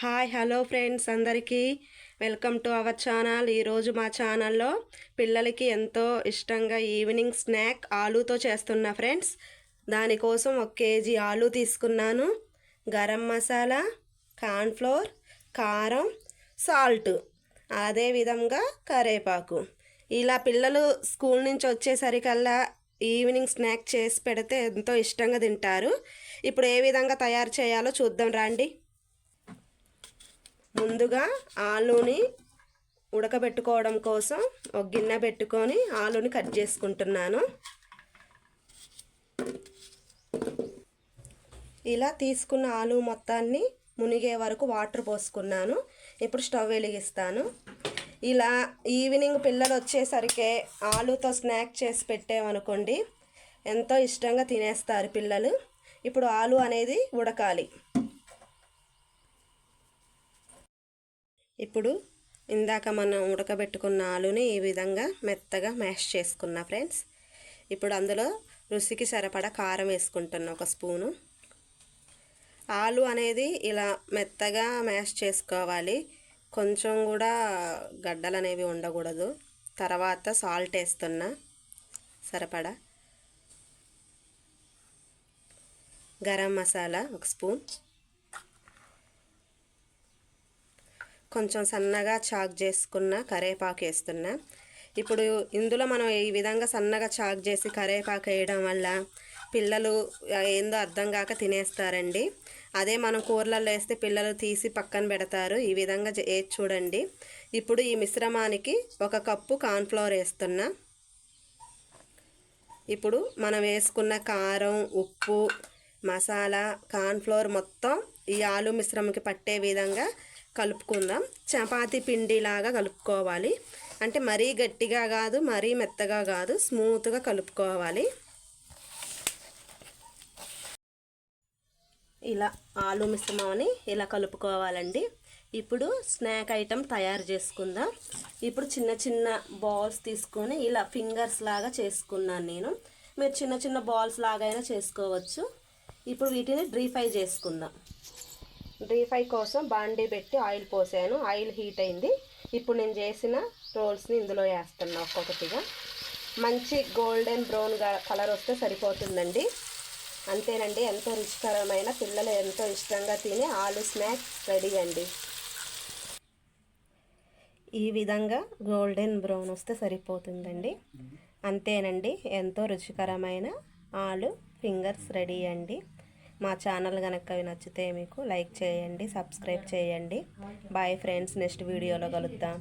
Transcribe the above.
Hi hello friends అందరికీ. Welcome to our channel. ఈరోజు మా ఛానల్లో పిల్లలకి ఎంతో ఇష్టంగా ఈవినింగ్ స్నాక్ ఆలూతో చేస్తున్నా ఫ్రెండ్స్. దానికోసం ఒక కేజీ ఆలూ తీసుకున్నాను. గరం మసాలా కార్న్ఫ్లోర్ కారం సాల్ట్ అదేవిధంగా కరేపాకు. ఇలా పిల్లలు స్కూల్ నుంచి వచ్చేసరికల్లా ఈవినింగ్ స్నాక్ చేసి పెడితే ఎంతో ఇష్టంగా తింటారు. ఇప్పుడు ఏ విధంగా తయారు చేయాలో చూద్దాం రండి. ముందుగా ఆలూని ఉడకబెట్టుకోవడం కోసం ఒక గిన్నె పెట్టుకొని ఆలూని కట్ చేసుకుంటున్నాను. ఇలా తీసుకున్న ఆలు మొత్తాన్ని మునిగే వరకు వాటర్ పోసుకున్నాను. ఇప్పుడు స్టవ్ వెలిగిస్తాను. ఇలా ఈవినింగ్ పిల్లలు వచ్చేసరికి ఆలుతో స్నాక్ చేసి పెట్టామనుకోండి ఎంతో ఇష్టంగా తినేస్తారు పిల్లలు. ఇప్పుడు ఆలు అనేది ఉడకాలి. ఇప్పుడు ఇందాక మనం ఉడకబెట్టుకున్న ఆలుని ఈ విధంగా మెత్తగా మ్యాష్ చేసుకున్నా ఫ్రెండ్స్. ఇప్పుడు అందులో రుచికి సరిపడా కారం వేసుకుంటున్నా ఒక స్పూను. ఆలు అనేది ఇలా మెత్తగా మ్యాష్ చేసుకోవాలి. కొంచెం కూడా గడ్డలు అనేవి ఉండకూడదు. తర్వాత సాల్ట్ వేస్తున్నా సరిపడా. గరం మసాలా ఒక స్పూన్. కొంచెం సన్నగా చాక్ చేసుకున్న కరేపాకు వేస్తున్నా. ఇప్పుడు ఇందులో మనం ఈ విధంగా సన్నగా చాక్ చేసి కరేపాకు వేయడం వల్ల పిల్లలు ఏందో అర్థం కాక తినేస్తారండి. అదే మనం కూరలలో వేస్తే పిల్లలు తీసి పక్కన పెడతారు. ఈ విధంగా వేసి చూడండి. ఇప్పుడు ఈ మిశ్రమానికి ఒక కప్పు కార్న్ఫ్లవర్ వేస్తున్నా. ఇప్పుడు మనం వేసుకున్న కారం ఉప్పు మసాలా కార్న్ఫ్లవర్ మొత్తం ఈ ఆలు మిశ్రమంకి పట్టే విధంగా కలుపుకుందాం. చపాతీ పిండిలాగా కలుపుకోవాలి. అంటే మరీ గట్టిగా కాదు మరీ మెత్తగా కాదు స్మూత్గా కలుపుకోవాలి. ఇలా ఆలు మిశ్రమాన్ని ఇలా కలుపుకోవాలండి. ఇప్పుడు స్నాక్ ఐటెం తయారు చేసుకుందాం. ఇప్పుడు చిన్న చిన్న బాల్స్ తీసుకొని ఇలా ఫింగర్స్ లాగా చేసుకున్నాను నేను. మీరు చిన్న చిన్న బాల్స్ లాగైనా చేసుకోవచ్చు. ఇప్పుడు వీటిని డ్రీ ఫ్రై చేసుకుందాం. డ్రీ ఫ్రై కోసం బాండీ పెట్టి ఆయిల్ పోసాను. ఆయిల్ హీట్ అయింది. ఇప్పుడు నేను చేసిన రోల్స్ని ఇందులో వేస్తున్నా ఒక్కొక్కటిగా. మంచి గోల్డెన్ బ్రౌన్ కలర్ వస్తే సరిపోతుందండి. అంతేనండి ఎంతో రుచికరమైన పిల్లలు ఎంతో ఇష్టంగా తినే ఆలు స్నాక్ రెడీ అండి. ఈ విధంగా గోల్డెన్ బ్రౌన్ వస్తే సరిపోతుందండి. అంతేనండి ఎంతో రుచికరమైన ఆలు ఫింగర్స్ రెడీ అండి. మా ఛానల్ కనుక నచ్చితే మీకు లైక్ చేయండి సబ్స్క్రైబ్ చేయండి. బాయ్ ఫ్రెండ్స్ నెక్స్ట్ వీడియోలో కలుద్దాం.